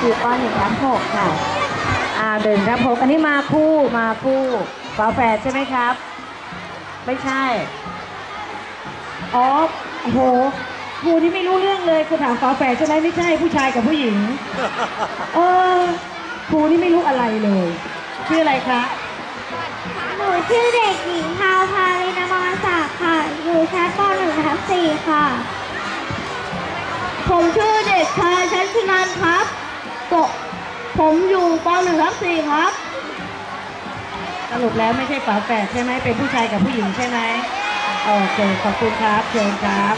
อยู่ปหนึ่งทับหกค่ะอ่าหนึ่งครับผมอันนี้มาคู่มาคู่ฝาแฝดใช่ไหมครับ ไม่ใช่อ๋อโอ้โหครูที่ไม่รู้เรื่องเลยคือถามฝาแฝดใช่ไหมไม่ใช่ผู้ชายกับผู้หญิง เออครูนี่ไม่รู้อะไรเลย ชื่ออะไรคะหนูชื่อเด็กหญิงพาวพาลินามรศักดิ์ค่ะ อยู่ชั้นปหนึ่งทับสี่ค่ะ ผมชื่อเด็กชายชั้นชินันท์ครับปก ผมอยู่ปหนึ่งทับสี่ครับ สรุปแล้วไม่ใช่ฝาแฝดใช่ไหมเป็นผู้ชายกับผู้หญิงใช่ไหมโอเคขอบคุณครับเชิญครับ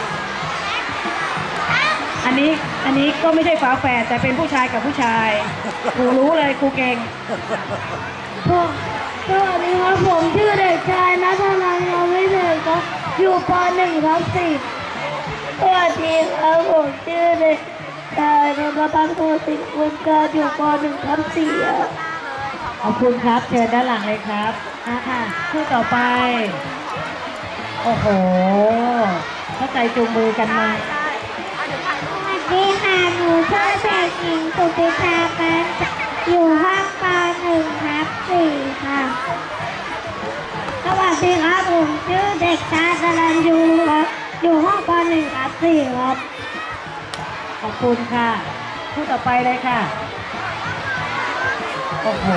อันนี้อันนี้ก็ไม่ใช่ฝาแฝดแต่เป็นผู้ชายกับผู้ชายครูรู้เลยครูเก่งผมสวัสดีครับผมชื่อเด็กชายนัทนันท์เราไม่เด็กครับอยู่ปหนึ่งทับสี่สวัสดีครับผมชื่อเด็ก ชายนนทพัฒน์โพสิงห์บุญการอยู่ปหนึ่งทับสี่ครับขอบคุณครับ เชิญด้านหลังเลยครับอะค่ะคู่ต่อไป โอ้โหเข้าใจจูงมือกันมาสวัสดีค่ะ หนูชื่อเด็กหญิงสุติชาปันอยู่ห้องปหนึ่งทับสี่ค่ะ สวัสดีครับผมชื่อเด็กชายสรัญยูครับอยู่ห้องปหนึ่งทับสี่ครับ ขอบคุณค่ะคู่ต่อไปเลยค่ะ โอ้โห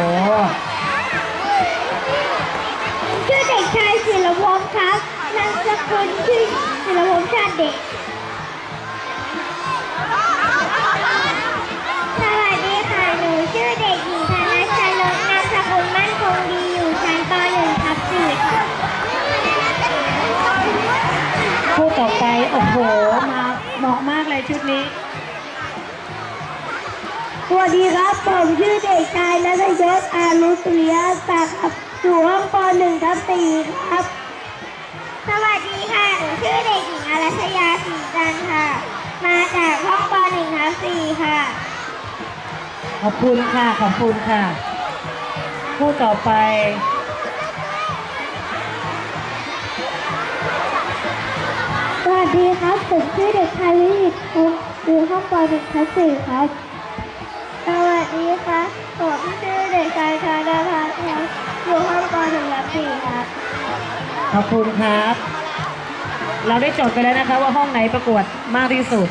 ชื่อเด็กชายศิลวงศ์ครับนามสกุลชื่อศิลวงศ์ชาติเด็ก สวัสดีค่ะ หนูชื่อเด็กหญิงธนชนกนามสกุลมั่นคงดีอยู่ชั้นป .1 ทับ4ค่ะคู่ต่อไป โอ้โห มา เหมาะมากเลยชุดนี้ สวัสดีครับ ผมชื่อเด็กชายนัทยศอารุสุริยศักดิ์ครับอยู่ห้องป .1 ทับ4ครับ สวัสดีค่ะหนูชื่อเด็กหญิงอรัชยาศรีจันทร์ค่ะ มาจากห้องป .1 ทับ4ค่ะ ขอบคุณค่ะ ขอบคุณค่ะคู่ต่อไปสวัสดีครับ ผมชื่อเด็กชายวิหิตคงอยู่ห้องป .1 ทับ4ครับสวัสดีครับผมชื่อเด็กชายชาดาพัฒน์ครับอยู่ห้องป .1 ทับ4ครับขอบคุณครับ เราได้จดไปแล้วนะคะว่าห้องไหนประกวดมากที่สุด